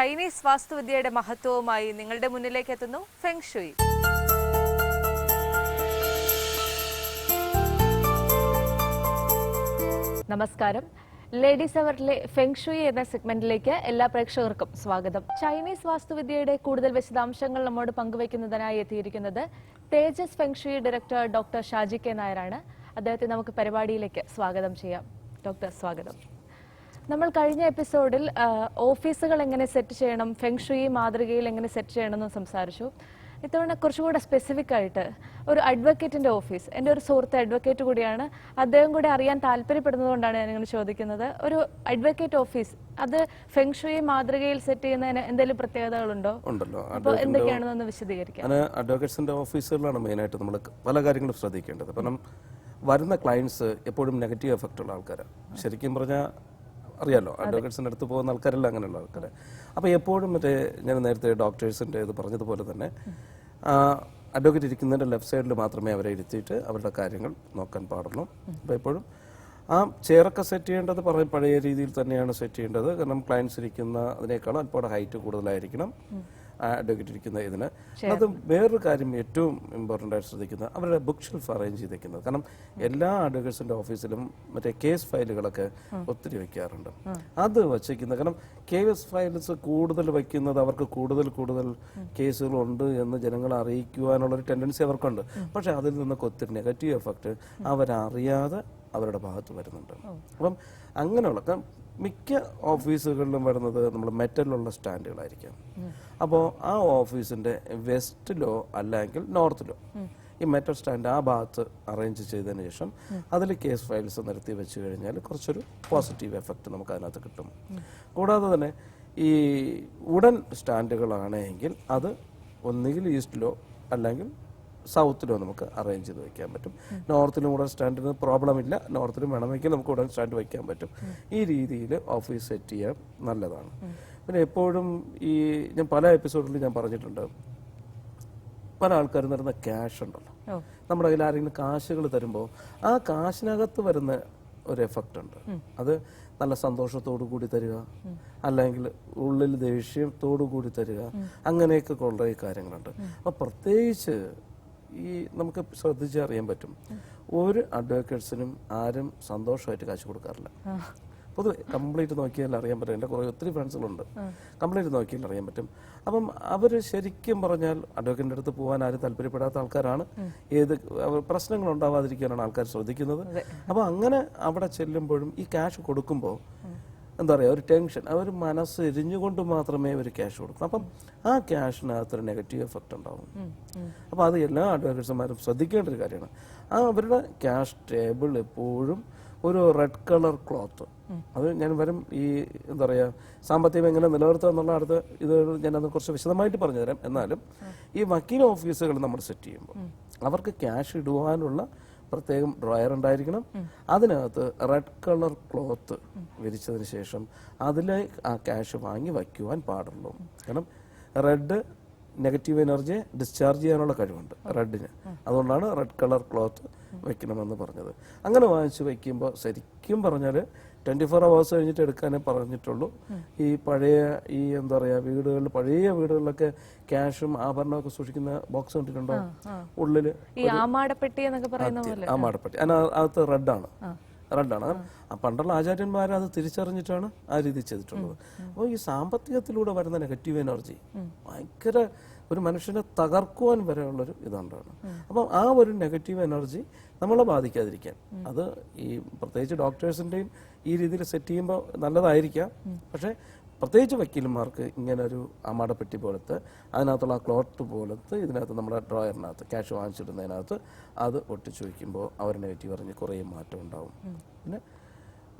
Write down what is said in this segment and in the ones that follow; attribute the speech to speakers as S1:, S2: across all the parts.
S1: Chinese വാസ്തുവിദ്യയുടെ മഹത്വവുമായി നിങ്ങളുടെ മുന്നിലേക്ക് എത്തുന്നു ഫെങ്ഷുയി നമസ്കാരം. ലേഡീസ് അവറിലെ ഫെങ് ഷുയി എന്ന സെഗ്മെന്റിലേക്ക് എല്ലാ പ്രേക്ഷകർക്കും സ്വാഗതം. ചൈനീസ് വാസ്തുവിദ്യയുടെ കൂടുതൽ വിശദാംശങ്ങൾ നമ്മോട് പങ്കുവയ്ക്കുന്നതിനായി എത്തിയിരിക്കുന്നത് Tejas feng shui director doctor Shaji K നായരാണ്. അദ്ദേഹത്തെ നമുക്ക് പരിപാടിയിലേക്ക് സ്വാഗതം ചെയ്യാം. ഡോക്ടർ സ്വാഗതം. നമ്മൾ കഴിഞ്ഞ എപ്പിസോഡിൽ ഓഫീസുകൾ എങ്ങനെ സെറ്റ് ചെയ്യണം ഫെങ്ഷുയി മാതൃകയിൽ എങ്ങനെ സെറ്റ് ചെയ്യണം എന്ന് സംസാരിച്ചു. ഇത്തവണ കുറച്ചുകൂടെ സ്പെസിഫിക് ആയിട്ട് ഒരു അഡ്വക്കേറ്റിന്റെ ഓഫീസ് എന്റെ ഒരു സുഹൃത്ത് അഡ്വക്കേറ്റ് കൂടിയാണ്. അദ്ദേഹം കൂടി അറിയാൻ താല്പര്യപ്പെടുന്നതുകൊണ്ടാണ് ഞാൻ ഇങ്ങനെ ചോദിക്കുന്നത്. ഒരു അഡ്വക്കേറ്റ് ഓഫീസ് അത് ഫെങ്ഷുയി മാതൃകയിൽ സെറ്റ് ചെയ്യുന്നതിന് എന്തെങ്കിലും പ്രത്യേകതകളുണ്ടോ?
S2: ഉണ്ടല്ലോ.
S1: അപ്പോൾ എന്തൊക്കെയാണെന്നൊന്ന് വിശദീകരിക്കാം.
S2: അങ്ങനെ അഡ്വക്കേറ്റ്സിന്റെ ഓഫീസുകളിലാണ് മെയിനായിട്ട് നമ്മൾ പല കാര്യങ്ങളും ശ്രദ്ധിക്കേണ്ടത്. കാരണം വരുന്ന ക്ലയൻസ് എപ്പോഴും നെഗറ്റീവ് എഫക്റ്റ് ഉള്ള ആൾക്കാരാണ് ശരിക്കും പറഞ്ഞാൽ അറിയാലോ. അഡ്വക്കേറ്റ്സിന്റെ അടുത്ത് പോകുന്ന ആൾക്കാരല്ല അങ്ങനെയുള്ള ആൾക്കാർ അപ്പോൾ എപ്പോഴും മറ്റേ ഞാൻ നേരത്തെ ഡോക്ടേഴ്സിന്റെ ഇത് പറഞ്ഞതുപോലെ തന്നെ അഡ്വക്കേറ്റ് ഇരിക്കുന്നതിന്റെ ലെഫ്റ്റ് സൈഡിൽ മാത്രമേ അവരെ ഇരുത്തിയിട്ട് അവരുടെ കാര്യങ്ങൾ നോക്കാൻ പാടുള്ളൂ. അപ്പോൾ എപ്പോഴും ആ ചെയറൊക്കെ സെറ്റ് ചെയ്യേണ്ടത് പറയും പഴയ രീതിയിൽ തന്നെയാണ് സെറ്റ് ചെയ്യേണ്ടത്. കാരണം ക്ലയൻസ് ഇരിക്കുന്ന അതിനേക്കാളും അല്പം ഹൈറ്റ് കൂടുതലായിരിക്കണം. അഡ്വക്കേറ്റ് ഇരിക്കുന്ന ഇതിന് അത് വേറൊരു കാര്യം ഏറ്റവും ഇമ്പോർട്ടന്റ് ആയിട്ട് ശ്രദ്ധിക്കുന്നത് അവരുടെ ബുക്ക് ഷെൽഫ് അറേഞ്ച് ചെയ്തേക്കുന്നത്. കാരണം എല്ലാ അഡ്വക്കേറ്റ്സിന്റെ ഓഫീസിലും മറ്റേ കേസ് ഫയലുകളൊക്കെ ഒത്തിരി വയ്ക്കാറുണ്ട് അത് വച്ചേക്കുന്നത് കാരണം കേസ് ഫയൽസ് കൂടുതൽ വയ്ക്കുന്നത് അവർക്ക് കൂടുതൽ കൂടുതൽ കേസുകളുണ്ട് എന്ന് ജനങ്ങളെ അറിയിക്കുവാനുള്ളൊരു ടെൻഡൻസി അവർക്കുണ്ട്. പക്ഷെ അതിൽ നിന്നൊക്കെ ഒത്തിരി നെഗറ്റീവ് എഫക്റ്റ് അവരറിയാതെ അവരുടെ ഭാഗത്ത് വരുന്നുണ്ട്. അപ്പം അങ്ങനെയുള്ള മിക്ക ഓഫീസുകളിലും വരുന്നത് നമ്മൾ മെറ്റലിലുള്ള സ്റ്റാൻഡുകളായിരിക്കും. അപ്പോൾ ആ ഓഫീസിന്റെ വെസ്റ്റിലോ അല്ലെങ്കിൽ നോർത്തിലോ ഈ മെറ്റൽ സ്റ്റാൻഡ് ആ ഭാഗത്ത് അറേഞ്ച് ചെയ്തതിന് ശേഷം അതിൽ കേസ് ഫയൽസ് നിരത്തി വെച്ച് കഴിഞ്ഞാൽ കുറച്ചൊരു പോസിറ്റീവ് എഫക്റ്റ് നമുക്ക് അതിനകത്ത് കിട്ടും. കൂടാതെ തന്നെ ഈ ഉടൻ സ്റ്റാൻഡുകളാണെങ്കിൽ അത് ഒന്നുകിൽ ഈസ്റ്റിലോ അല്ലെങ്കിൽ സൗത്തിലോ നമുക്ക് അറേഞ്ച് ചെയ്ത് വെക്കാൻ പറ്റും. നോർത്തിലും ഉടൻ സ്റ്റാൻഡിന് പ്രോബ്ലം ഇല്ല. നോർത്തിലും വേണമെങ്കിൽ നമുക്ക് ഉടൻ സ്റ്റാൻഡ് വെക്കാൻ പറ്റും. ഈ രീതിയിൽ ഓഫീസ് സെറ്റ് ചെയ്യാൻ നല്ലതാണ്. പിന്നെ എപ്പോഴും ഈ ഞാൻ പല എപ്പിസോഡിലും ഞാൻ പറഞ്ഞിട്ടുണ്ട്. പല ആൾക്കാരും തരുന്ന ക്യാഷ് ഉണ്ടല്ലോ. നമ്മുടെ കയ്യിൽ ആരെങ്കിലും കാശുകൾ തരുമ്പോൾ ആ കാശിനകത്ത് വരുന്ന ഒരു എഫക്റ്റ് ഉണ്ട്. അത് നല്ല സന്തോഷത്തോടു കൂടി തരിക. അല്ലെങ്കിൽ ഉള്ളിൽ ദേഷ്യത്തോടു കൂടി തരിക. അങ്ങനെയൊക്കെ കുറേ കാര്യങ്ങളുണ്ട്. അപ്പൊ പ്രത്യേകിച്ച് ഈ നമുക്ക് ശ്രദ്ധിച്ചറിയാൻ പറ്റും. ഒരു അഡ്വക്കേറ്റ്സിനും ആരും സന്തോഷമായിട്ട് കാശ് കൊടുക്കാറില്ല. പൊതുവെ കംപ്ലീറ്റ് നോക്കിയാൽ അറിയാൻ പറ്റും. എന്റെ കുറേ ഒത്തിരി ഫ്രണ്ട്സുകളുണ്ട് കംപ്ലീറ്റ് നോക്കിയാൽ അറിയാൻ പറ്റും. അപ്പം അവർ ശരിക്കും പറഞ്ഞാൽ അഡ്വക്കേറ്റിന്റെ അടുത്ത് പോകാൻ ആരും താല്പര്യപ്പെടാത്ത ആൾക്കാരാണ്. ഏത് പ്രശ്നങ്ങൾ ഉണ്ടാവാതിരിക്കാനാണ് ആൾക്കാർ ശ്രദ്ധിക്കുന്നത്. അപ്പോൾ അങ്ങനെ അവിടെ ചെല്ലുമ്പോഴും ഈ ക്യാഷ് കൊടുക്കുമ്പോൾ എന്താ പറയുക ഒരു ടെൻഷൻ ഒരു മനസ്സ് എരിഞ്ഞുകൊണ്ട് മാത്രമേ ഒരു ക്യാഷ് കൊടുക്കും. അപ്പം ആ ക്യാഷിനകത്ത് ഒരു നെഗറ്റീവ് എഫക്റ്റ് ഉണ്ടാവും. അപ്പോൾ അത് എല്ലാ അഡ്വക്കേറ്റ്സുമാരും ശ്രദ്ധിക്കേണ്ട ഒരു കാര്യമാണ്. ആ അവരുടെ ക്യാഷ് ടേബിൾ എപ്പോഴും ഒരു റെഡ് കളർ ക്ലോത്ത് അത് ഞാൻ വരും ഈ എന്താ പറയുക സാമ്പത്തികം എങ്ങനെ നിലനിർത്തുക എന്നുള്ള അടുത്ത് ഇത് ഞാൻ അത് കുറച്ച് വിശദമായിട്ട് പറഞ്ഞുതരാം. എന്നാലും ഈ വക്കീൽ ഓഫീസുകൾ നമ്മൾ സെറ്റ് ചെയ്യുമ്പോൾ അവർക്ക് ക്യാഷ് ഇടുവാനുള്ള പ്രത്യേകം ഡ്രോയർ ഉണ്ടായിരിക്കണം. അതിനകത്ത് റെഡ് കളർ ക്ലോത്ത് വിരിച്ചതിന് ശേഷം അതിലെ ആ ക്യാഷ് വാങ്ങി വയ്ക്കുവാൻ പാടുള്ളൂ. കാരണം റെഡ് നെഗറ്റീവ് എനർജിയെ ഡിസ്ചാർജ് ചെയ്യാനുള്ള കഴിവുണ്ട് റെഡിന്. അതുകൊണ്ടാണ് റെഡ് കളർ ക്ലോത്ത് വെക്കണമെന്ന് പറഞ്ഞത്. അങ്ങനെ വാങ്ങിച്ച് വയ്ക്കുമ്പോൾ ശരിക്കും പറഞ്ഞാൽ ട്വന്റി ഫോർ അവേഴ്സ് കഴിഞ്ഞിട്ട് എടുക്കാനേ പറഞ്ഞിട്ടുള്ളൂ. ഈ പഴയ ഈ എന്താ പറയുക വീടുകളിൽ പഴയ വീടുകളിലൊക്കെ ക്യാഷും ആഭരണമൊക്കെ സൂക്ഷിക്കുന്ന ബോക്സ് കണ്ടിട്ടുണ്ടോ?
S1: ഉള്ളിൽ ആമാടപ്പെട്ടി എന്നൊക്കെ പറയുന്ന പോലെ.
S2: ആ. മാടപ്പട്ടി അതിനകത്ത് റെഡാണ്. റെഡാണ്. പണ്ടുള്ള ആചാര്യന്മാർ അത് തിരിച്ചറിഞ്ഞിട്ടാണ് ആ രീതി ചെയ്തിട്ടുള്ളത്. അപ്പോൾ ഈ സാമ്പത്തികത്തിലൂടെ വരുന്ന നെഗറ്റീവ് എനർജി ഭയങ്കര ഒരു മനുഷ്യനെ തകർക്കുവാൻ വരെയുള്ളൊരു ഇതുണ്ടാണ്. അപ്പം ആ ഒരു നെഗറ്റീവ് എനർജി നമ്മളെ ബാധിക്കാതിരിക്കാൻ. അത് ഈ പ്രത്യേകിച്ച് ഡോക്ടേഴ്സിന്റെയും ഈ രീതിയിൽ സെറ്റ് ചെയ്യുമ്പോൾ നല്ലതായിരിക്കാം. പക്ഷേ പ്രത്യേകിച്ച് വക്കീലന്മാർക്ക് ഇങ്ങനെ ഒരു അമാടപ്പെട്ടി പോലത്തെ അതിനകത്തുള്ള ആ ക്ലോത്ത് പോലത്തെ ഇതിനകത്ത് നമ്മുടെ ഡ്രോയറിനകത്ത് ക്യാഷ് വാങ്ങിച്ചിടുന്നതിനകത്ത് അത് ഒട്ടിച്ചു വയ്ക്കുമ്പോൾ അവർ നെഗറ്റീവ് അറിഞ്ഞ് കുറേ മാറ്റം ഉണ്ടാവും. പിന്നെ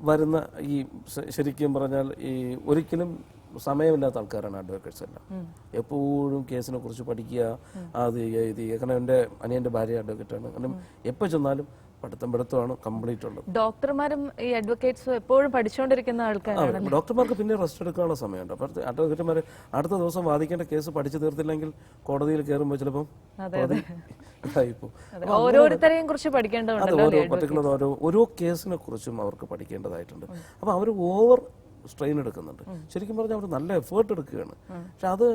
S2: വരുന്ന ഈ ശരിക്കും പറഞ്ഞാൽ ഈ ഒരിക്കലും സമയമില്ലാത്ത ആൾക്കാരാണ് അഡ്വക്കേറ്റ്സ് എല്ലാം. എപ്പോഴും കേസിനെ കുറിച്ച് പഠിക്കുക അത് ഇത് കാരണം എന്റെ അനിയന്റെ ഭാര്യ അഡ്വക്കേറ്റാണ് കാരണം എപ്പോൾ ചെന്നാലും പഠിത്തം പഠിത്തമാണ് കംപ്ലീറ്റ് ഉള്ളത്
S1: ഡോക്ടർമാരും ഈ അഡ്വക്കേറ്റ്സും എപ്പോഴും പഠിച്ചുകൊണ്ടിരിക്കുന്ന ആൾക്കാരാണ്
S2: ഡോക്ടർമാർക്ക് പിന്നെ റെസ്റ്റ് എടുക്കാനുള്ള സമയമുണ്ട്. അപ്പോൾ അഡ്വക്കേറ്റുമാർ അടുത്ത ദിവസം വാദിക്കേണ്ട കേസ് പഠിച്ചു തീർത്തില്ലെങ്കിൽ കോടതിയിൽ കയറുമ്പോൾ ചിലപ്പം
S1: ഓരോരുത്തരെയും കുറിച്ച്
S2: പഠിക്കേണ്ടതുണ്ട്
S1: പഠിക്കേണ്ടതുണ്ടല്ലോ
S2: ഓരോ പർട്ടിക്കുലർ ഓരോ ഓരോ കേസിനെ കുറിച്ചും അവർക്ക് പഠിക്കേണ്ടതായിട്ടുണ്ട്. അപ്പോൾ അവർ ഓവർ സ്ട്രെയിൻ എടുക്കുന്നുണ്ട്. ശരിക്കും പറഞ്ഞാൽ അവർ നല്ല എഫേർട്ട് എടുക്കുകയാണ്. പക്ഷെ അത്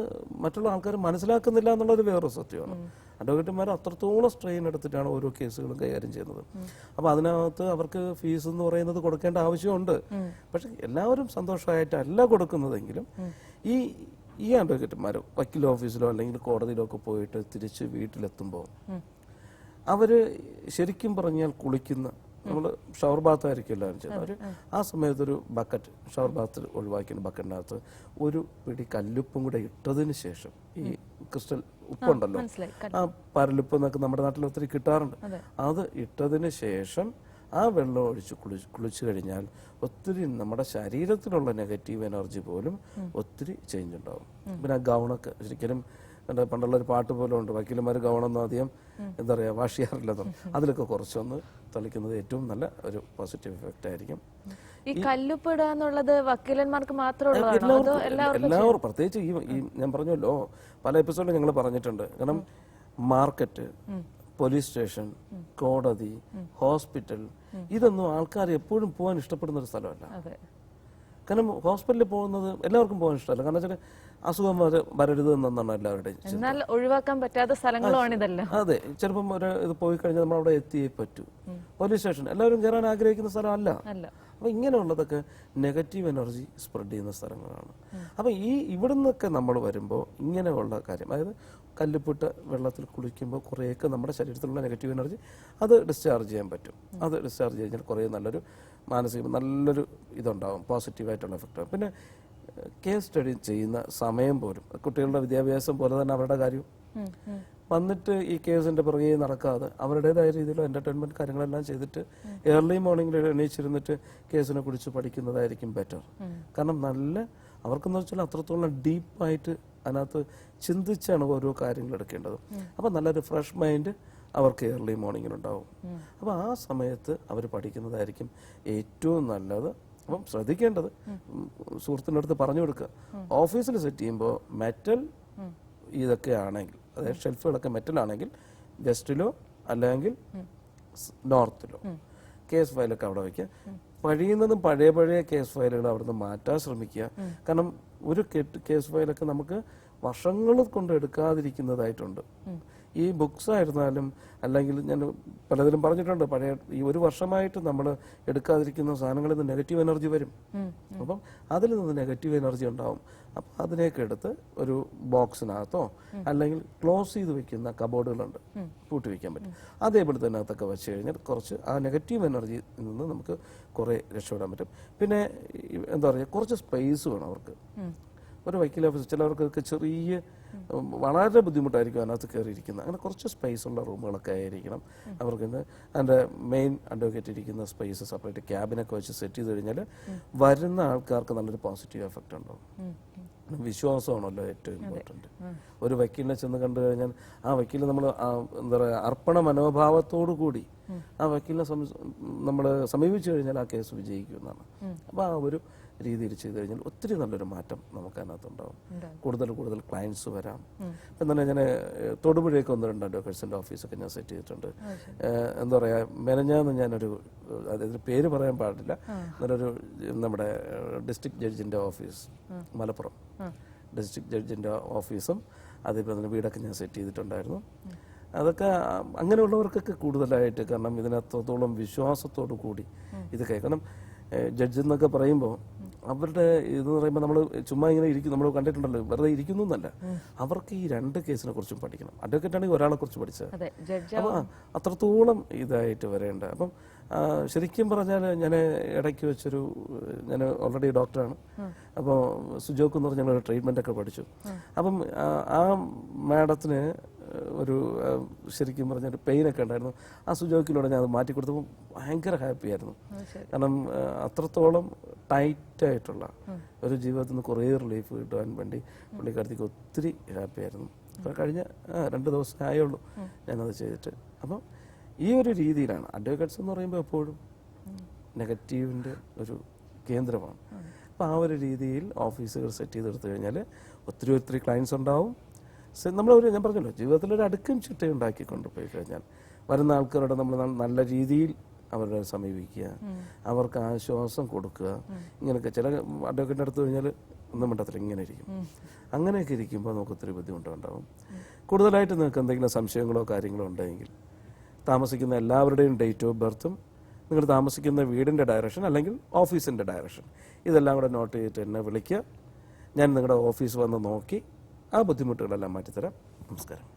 S2: മറ്റുള്ള ആൾക്കാർ മനസ്സിലാക്കുന്നില്ല എന്നുള്ളത് വേറൊരു സത്യമാണ്. അഡ്വക്കേറ്റുമാർ അത്രത്തോളം സ്ട്രെയിൻ എടുത്തിട്ടാണ് ഓരോ കേസുകളും കൈകാര്യം ചെയ്യുന്നത്. അപ്പോൾ അതിനകത്ത് അവർക്ക് ഫീസ് എന്ന് പറയുന്നത് കൊടുക്കേണ്ട ആവശ്യമുണ്ട്. പക്ഷെ എല്ലാവരും സന്തോഷമായിട്ടല്ല കൊടുക്കുന്നതെങ്കിലും ഈ ഈ അഡ്വക്കേറ്റുമാർ വക്കീൽ ഓഫീസിലോ അല്ലെങ്കിൽ കോടതിയിലോ ഒക്കെ പോയിട്ട് തിരിച്ച് വീട്ടിലെത്തുമ്പോൾ അവർ ശരിക്കും പറഞ്ഞാൽ കുളിക്കുന്ന നമ്മൾ ഷവർ ബാത്ത് ആയിരിക്കും എല്ലാവരും ചെയ്യുന്നത്. അവർ ആ. സമയത്ത് ഒരു ബക്കറ്റ് ഷവർ ബാത്ത് ഒഴിവാക്കിയ ബക്കറ്റിനകത്ത് ഒരു പിടി കല്ലുപ്പും കൂടെ ഇട്ടതിന് ശേഷം ഈ ക്രിസ്റ്റൽ ഉപ്പുണ്ടല്ലോ ആ പരലുപ്പ് എന്നൊക്കെ നമ്മുടെ നാട്ടിൽ ഒത്തിരി കിട്ടാറുണ്ട്. അത്. ഇട്ടതിന് ശേഷം ആ വെള്ളം ഒഴിച്ച് കുളി കുളിച്ചു കഴിഞ്ഞാൽ ഒത്തിരി നമ്മുടെ ശരീരത്തിലുള്ള നെഗറ്റീവ് എനർജി പോലും ഒത്തിരി ചേഞ്ച് ഉണ്ടാവും. പിന്നെ ആ ഗൗണൊക്കെ ശരിക്കും എന്റെ പണ്ടുള്ള ഒരു പാട്ട് പോലും ഉണ്ട് വക്കീലന്മാർ ഗവണമെന്ന് ആദ്യം എന്താ പറയുക വാഷ് ചെയ്യാറില്ലെന്നും അതിലൊക്കെ കുറച്ചൊന്ന് തളിക്കുന്നത് ഏറ്റവും നല്ല ഒരു പോസിറ്റീവ് ഇഫക്റ്റ് ആയിരിക്കും.
S1: ഈ കല്ലുപ്പിടുക എന്നുള്ളത് വക്കീലന്മാർക്ക് മാത്രമേ
S2: എല്ലാവരും പ്രത്യേകിച്ച് ഈ ഞാൻ പറഞ്ഞല്ലോ പല എപ്പിസോഡിലും ഞങ്ങൾ പറഞ്ഞിട്ടുണ്ട്. കാരണം മാർക്കറ്റ് പോലീസ് സ്റ്റേഷൻ കോടതി ഹോസ്പിറ്റൽ ഇതൊന്നും ആൾക്കാർ എപ്പോഴും പോകാൻ ഇഷ്ടപ്പെടുന്ന ഒരു സ്ഥലമല്ല കാരണം ഹോസ്പിറ്റലിൽ പോകുന്നത് എല്ലാവർക്കും പോകാൻ ഇഷ്ടമല്ല. കാരണം വെച്ചാൽ അസുഖം വര- വരരുത് എന്നാണ് എല്ലാവരുടെയും
S1: എന്നാൽ ഒഴിവാക്കാൻ പറ്റാത്ത സ്ഥലങ്ങളുമാണ് ഇതല്ലോ
S2: അതെ. ചിലപ്പം ഒരു ഇത് പോയി കഴിഞ്ഞാൽ നമ്മൾ അവിടെ എത്തിയേ പറ്റൂ. പോലീസ് സ്റ്റേഷൻ എല്ലാവരും കയറാൻ ആഗ്രഹിക്കുന്ന സ്ഥലമല്ല.
S1: അല്ല.
S2: അപ്പോൾ ഇങ്ങനെയുള്ളതൊക്കെ നെഗറ്റീവ് എനർജി സ്പ്രെഡ് ചെയ്യുന്ന സ്ഥലങ്ങളാണ്. അപ്പോൾ ഈ ഇവിടുന്നൊക്കെ നമ്മൾ വരുമ്പോൾ ഇങ്ങനെയുള്ള കാര്യം അതായത് കല്ലുപ്പിട്ട് വെള്ളത്തിൽ കുളിക്കുമ്പോൾ കുറേയൊക്കെ നമ്മുടെ ശരീരത്തിലുള്ള നെഗറ്റീവ് എനർജി അത് ഡിസ്ചാർജ് ചെയ്യാൻ പറ്റും. അത് ഡിസ്ചാർജ് കഴിഞ്ഞാൽ കുറേ നല്ലൊരു മാനസിക നല്ലൊരു ഇതുണ്ടാവും പോസിറ്റീവായിട്ടുള്ള എഫക്റ്റ്. പിന്നെ കേസ് സ്റ്റഡി ചെയ്യുന്ന സമയം പോലും. കുട്ടികളുടെ വിദ്യാഭ്യാസം പോലെ തന്നെ അവരുടെ കാര്യവും. വന്നിട്ട് ഈ കേസിന്റെ പുറകെ നടക്കാതെ അവരുടേതായ രീതിയിൽ എന്റർടൈൻമെന്റ് കാര്യങ്ങളെല്ലാം ചെയ്തിട്ട് ഏർലി മോർണിംഗിൽ എണീച്ചിരുന്നിട്ട് കേസിനെ കുറിച്ച് പഠിക്കുന്നതായിരിക്കും ബെറ്റർ കാരണം നല്ല അവർക്കെന്ന് വെച്ചാൽ അത്രത്തോളം ഡീപ്പായിട്ട് അതിനകത്ത് ചിന്തിച്ചാണ് ഓരോ കാര്യങ്ങൾ എടുക്കേണ്ടത്. അപ്പം നല്ല റിഫ്രഷ് മൈൻഡ് അവർക്ക് ഏർലി മോർണിംഗിലുണ്ടാവും അപ്പോൾ ആ സമയത്ത് അവർ പഠിക്കുന്നതായിരിക്കും ഏറ്റവും നല്ലത്. അപ്പം ശ്രദ്ധിക്കേണ്ടത് സുഹൃത്തിന്റെ അടുത്ത് പറഞ്ഞു കൊടുക്കുക. ഓഫീസിൽ സെറ്റ് ചെയ്യുമ്പോൾ മെറ്റൽ ഇതൊക്കെ ആണെങ്കിൽ അതായത് ഷെൽഫുകളൊക്കെ മെറ്റൽ ആണെങ്കിൽ വെസ്റ്റിലോ അല്ലെങ്കിൽ നോർത്തിലോ കേസ് ഫയലൊക്കെ അവിടെ വയ്ക്കുക. പഴിയുന്നതും പഴയ പഴയ കേസ് ഫയലുകൾ അവിടുന്ന് മാറ്റാൻ ശ്രമിക്കുക. കാരണം ഒരു കേസ് ഫയലൊക്കെ നമുക്ക് വർഷങ്ങൾ കൊണ്ട് എടുക്കാതിരിക്കുന്നതായിട്ടുണ്ട്. ഈ ബുക്സ് ആയിരുന്നാലും അല്ലെങ്കിൽ ഞാൻ പലതിലും പറഞ്ഞിട്ടുണ്ട് പഴയ ഈ ഒരു വർഷമായിട്ട് നമ്മൾ എടുക്കാതിരിക്കുന്ന സാധനങ്ങളിൽ നിന്ന് നെഗറ്റീവ് എനർജി വരും. അപ്പം അതിൽ നിന്ന് നെഗറ്റീവ് എനർജി ഉണ്ടാവും. അപ്പം അതിനെയൊക്കെ എടുത്ത് ഒരു ബോക്സിനകത്തോ അല്ലെങ്കിൽ ക്ലോസ് ചെയ്ത് വെക്കുന്ന കബോർഡുകളുണ്ട് പൂട്ടി വെക്കാൻ പറ്റും. അതേപോലെ തന്നെ അകത്തൊക്കെ വെച്ച് കഴിഞ്ഞാൽ കുറച്ച് ആ നെഗറ്റീവ് എനർജി നിന്ന് നമുക്ക് കുറേ രക്ഷപ്പെടാൻ പറ്റും. പിന്നെ എന്താ പറയുക കുറച്ച് സ്പേസ് വേണം അവർക്ക്. ഒരു വൈക്കിൽ ഓഫീസ് ചിലവർക്കൊക്കെ ചെറിയ വളരെ ബുദ്ധിമുട്ടായിരിക്കും അതിനകത്ത് കയറിയിരിക്കുന്നത്. അങ്ങനെ കുറച്ച് സ്പേസ് ഉള്ള റൂമുകളൊക്കെ ആയിരിക്കണം. അവർക്ക് അതിന്റെ മെയിൻ അഡ്വക്കേറ്റ് ഇരിക്കുന്ന സ്പേസ് സെപ്പറേറ്റ് ക്യാബിനൊക്കെ വെച്ച് സെറ്റ് ചെയ്ത് കഴിഞ്ഞാൽ വരുന്ന ആൾക്കാർക്ക് നല്ലൊരു പോസിറ്റീവ് എഫക്റ്റ് ഉണ്ടാവും. വിശ്വാസമാണല്ലോ ഏറ്റവും ഇമ്പോർട്ടന്റ് ഒരു വക്കീലിനെ ചെന്ന് കണ്ടു കഴിഞ്ഞാൽ ആ വക്കീൽ നമ്മൾ എന്താ പറയുക അർപ്പണ മനോഭാവത്തോടു കൂടി ആ വക്കീലിനെ നമ്മൾ സമീപിച്ചു കഴിഞ്ഞാൽ ആ കേസ് വിജയിക്കുമെന്നാണ് അപ്പോൾ ആ ഒരു രീതിയിൽ ചെയ്തു കഴിഞ്ഞാൽ ഒത്തിരി നല്ലൊരു മാറ്റം നമുക്ക് അതിനകത്തുണ്ടാവും കൂടുതൽ കൂടുതൽ ക്ലയൻസ് വരാം. ഇപ്പം തന്നെ ഞാൻ തൊടുപുഴയൊക്കെ ഒന്ന് രണ്ട് അഡ്വക്കേറ്റ്സിന്റെ ഓഫീസൊക്കെ ഞാൻ സെറ്റ് ചെയ്തിട്ടുണ്ട്. എന്താ പറയുക മെനഞ്ഞാന്ന് ഞാനൊരു അതായത് പേര് പറയാൻ പാടില്ല. നല്ലൊരു നമ്മുടെ ഡിസ്ട്രിക്ട് ജഡ്ജിന്റെ ഓഫീസ് മലപ്പുറം. ഡിസ്ട്രിക്ട് ജഡ്ജിന്റെ ഓഫീസും അതേപോലെ തന്നെ വീടൊക്കെ ഞാൻ സെറ്റ് ചെയ്തിട്ടുണ്ടായിരുന്നു. അതൊക്കെ അങ്ങനെയുള്ളവർക്കൊക്കെ കൂടുതലായിട്ട് കാരണം ഇതിനത്തോളം വിശ്വാസത്തോടു കൂടി ഇത് കേൾക്കണം. ജഡ്ജ് എന്നൊക്കെ പറയുമ്പോൾ അവരുടെ ഇത് പറയുമ്പോൾ നമ്മൾ ചുമ്മാ ഇങ്ങനെ ഇരിക്കും. നമ്മൾ കണ്ടിട്ടുണ്ടല്ലോ. വെറുതെ ഇരിക്കുന്നു എന്നല്ല. അവർക്ക് ഈ രണ്ട് കേസിനെ കുറിച്ചും പഠിക്കണം. അഡ്വക്കേറ്റ് ആണെങ്കിൽ ഒരാളെ കുറിച്ച് പഠിച്ചത് അപ്പോൾ അത്രത്തോളം ഇതായിട്ട് വരേണ്ട. അപ്പം ശരിക്കും പറഞ്ഞാൽ ഞാൻ ഇടയ്ക്ക് വെച്ചൊരു ഞാൻ ഓൾറെഡി ഡോക്ടറാണ് അപ്പോൾ സുജോക്ക് എന്ന് പറഞ്ഞ ട്രീറ്റ്മെന്റ് ഒക്കെ പഠിച്ചു. അപ്പം ആ മാഡത്തിന് ഒരു ശരിക്കും പറഞ്ഞ ഒരു പെയിനൊക്കെ ഉണ്ടായിരുന്നു. ആ സുജോക്കിലൂടെ ഞാൻ അത് മാറ്റി കൊടുത്തപ്പോൾ ഭയങ്കര ഹാപ്പിയായിരുന്നു കാരണം അത്രത്തോളം ടൈറ്റായിട്ടുള്ള ഒരു ജീവിതത്തിൽ നിന്ന് കുറേ റിലീഫ് കിട്ടുവാൻ വേണ്ടി പുള്ളിക്കാരത്തേക്ക് ഒത്തിരി ഹാപ്പി ആയിരുന്നു. അപ്പോൾ കഴിഞ്ഞ രണ്ട് ദിവസം ആയുള്ളൂ ഞാനത് ചെയ്തിട്ട്. അപ്പം ഈ ഒരു രീതിയിലാണ് അഡ്വക്കേറ്റ്സ് എന്ന് പറയുമ്പോൾ എപ്പോഴും നെഗറ്റീവിന്റെ ഒരു കേന്ദ്രമാണ്. അപ്പോൾ ആ ഒരു രീതിയിൽ ഓഫീസുകൾ സെറ്റ് ചെയ്തെടുത്തു കഴിഞ്ഞാൽ ഒത്തിരി ഒത്തിരി ക്ലയൻസ് ഉണ്ടാവും. നമ്മളൊരു ഞാൻ പറഞ്ഞല്ലോ ജീവിതത്തിലൊരു അടുക്കും ചിട്ട ഉണ്ടാക്കി കൊണ്ടുപോയി കഴിഞ്ഞാൽ വരുന്ന ആൾക്കാരോട് നമ്മൾ നല്ല രീതിയിൽ അവരെ സമീപിക്കുക അവർക്ക് ആശ്വാസം കൊടുക്കുക. ഇങ്ങനെയൊക്കെ ചില അഡ്വക്കേറ്റിന്റെ അടുത്ത് കഴിഞ്ഞാൽ ഒന്നും മിണ്ടത്തില്ല ഇങ്ങനെ ഇരിക്കും. അങ്ങനെയൊക്കെ ഇരിക്കുമ്പോൾ നമുക്ക് ഒത്തിരി ബുദ്ധിമുട്ടുണ്ടാവും. കൂടുതലായിട്ട് നിങ്ങൾക്ക് എന്തെങ്കിലും സംശയങ്ങളോ കാര്യങ്ങളോ ഉണ്ടെങ്കിൽ താമസിക്കുന്ന എല്ലാവരുടെയും ഡേറ്റ് ഓഫ് ബർത്തും നിങ്ങൾ താമസിക്കുന്ന വീടിന്റെ ഡയറക്ഷൻ അല്ലെങ്കിൽ ഓഫീസിന്റെ ഡയറക്ഷൻ ഇതെല്ലാം കൂടെ നോട്ട് ചെയ്തിട്ട് എന്നെ വിളിക്കുക. ഞാൻ നിങ്ങളുടെ ഓഫീസ് വന്ന് നോക്കി ആ ബുദ്ധിമുട്ടുകളെല്ലാം മാറ്റിത്തരാം. നമസ്കാരം.